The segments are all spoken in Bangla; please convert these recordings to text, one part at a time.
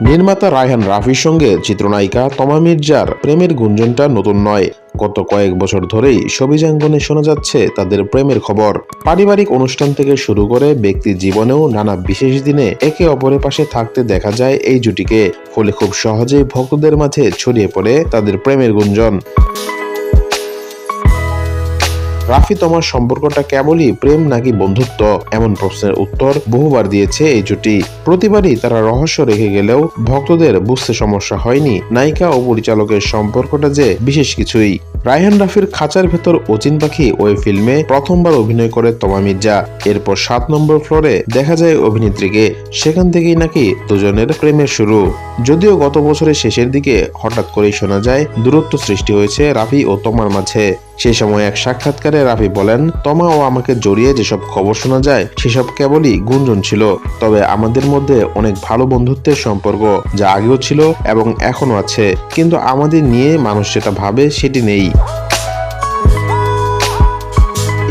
নির্মাতা রায়হান রাফির সঙ্গে চিত্রনায়িকা তমা মির্জার প্রেমের গুঞ্জনটা নতুন নয়। গত কয়েক বছর ধরেই সবিজাঙ্গনে শোনা যাচ্ছে তাদের প্রেমের খবর। পারিবারিক অনুষ্ঠান থেকে শুরু করে ব্যক্তি জীবনেও নানা বিশেষ দিনে একে অপরের পাশে থাকতে দেখা যায় এই জুটিকে। ফলে খুব সহজেই ভক্তদের মাঝে ছড়িয়ে পড়ে তাদের প্রেমের গুঞ্জন। রাফি তোমার সম্পর্কটা কেবলই প্রেম নাকি বন্ধুত্ব? এমন প্রশ্নের উত্তর বহুবার দিয়েছে এই জুটি। প্রতিবারই তারা রহস্য রেখে গেলেও ভক্তদের বুঝতে সমস্যা হয়নি নায়িকা ও পরিচালকের সম্পর্কটা যে বিশেষ কিছুই। রায়হান রাফির খাঁচার ভেতর অচিন পাখি ওই ফিল্মে প্রথমবার অভিনয় করে তমা মির্জা। এরপর সাত নম্বর ফ্লোরে দেখা যায় অভিনেত্রীকে। সেখান থেকেই নাকি দুজনের প্রেমের শুরু। যদিও গত বছরের শেষের দিকে হঠাৎ করেই শোনা যায় দূরত্ব সৃষ্টি হয়েছে রাফি ও তোমার মাঝে। সে সময় এক সাক্ষাৎকারে রাফি বলেন, তমা ও আমাকে জড়িয়ে যেসব খবর শোনা যায়, সেসব কেবলই গুঞ্জন ছিল। তবে আমাদের মধ্যে অনেক ভালো বন্ধুত্বের সম্পর্ক, যা আগেও ছিল এবং এখনও আছে। কিন্তু আমাদের নিয়ে মানুষ যেটা ভাবে, সেটি নেই।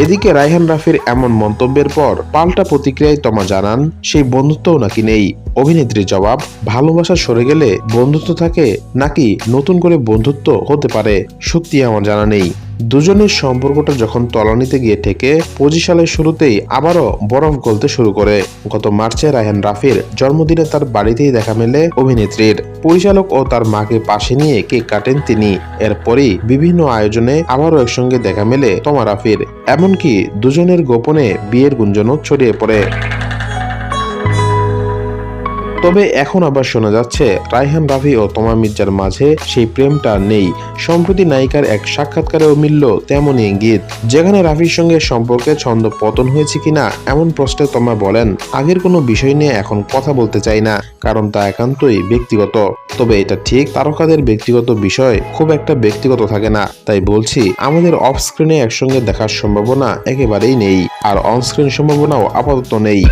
এদিকে রায়হান রাফির এমন মন্তব্যের পর পাল্টা প্রতিক্রিয়ায় তমা জানান, সেই বন্ধুত্বও নাকি নেই। অভিনেত্রীর জবাব, ভালোবাসা সরে গেলে বন্ধুত্ব থাকে, নাকি নতুন করে বন্ধুত্ব হতে পারে? সত্যি আমার জানা নেই। দুজনের সম্পর্কটা যখন তলানিতে গিয়ে ঠেকে, পঁচিশ সালের শুরুতেই আবারও বরফ গলতে শুরু করে। গত মার্চে রায়হান রাফির জন্মদিনে তার বাড়িতেই দেখা মেলে অভিনেত্রীর। পরিচালক ও তার মাকে পাশে নিয়ে কেক কাটেন তিনি। এরপরই বিভিন্ন আয়োজনে আবারও একসঙ্গে দেখা মেলে তমা রাফির। এমনকি দুজনের গোপনে বিয়ের গুঞ্জনও ছড়িয়ে পড়ে। তবে এখন আবার শোনা যাচ্ছে, রায়হান রাফি ও তমা মির্জার মাঝে সেই প্রেমটা নেই। সম্প্রতি নায়িকার এক সাক্ষাৎকারেও মিলল তেমনই ইঙ্গিত যেখানে রাফির সঙ্গে সম্পর্কে ছন্দ পতন হয়েছে কিনা, এমন প্রশ্নে তমা বলেন, আগের কোনো বিষয় নিয়ে এখন কথা বলতে চাই না, কারণ তা একান্তই ব্যক্তিগত। তবে এটা ঠিক তারকাদের ব্যক্তিগত বিষয়, খুব একটা ব্যক্তিগত থাকে না। তাই বলছি, আমাদের অফ স্ক্রিনে একসঙ্গে দেখার সম্ভাবনা একেবারেই নেই, আর অনস্ক্রিন সম্ভাবনাও আপাতত নেই।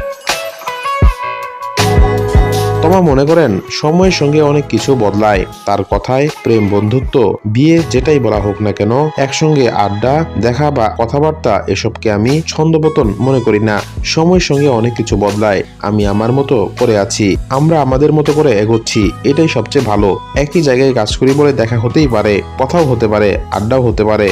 তোমা মনে করেন, সময়ের সঙ্গে অনেক কিছু বদলায়। তার কথায় প্রেম বন্ধুত্ব, বিয়ে যেটাই বলা হোক না কেন, একসঙ্গে আড্ডা, দেখা বা কথাবার্তা এসবকে আমি ছন্দপতন মনে করি না। সময়ের সঙ্গে অনেক কিছু বদলায়, আমি আমার মতো করে আছি, আমরা আমাদের মতো করে এগোচ্ছি, এটাই সবচেয়ে ভালো। একই জায়গায় কাজ করি বলে দেখা হতেই পারে, কথাও হতে পারে, আড্ডাও হতে পারে।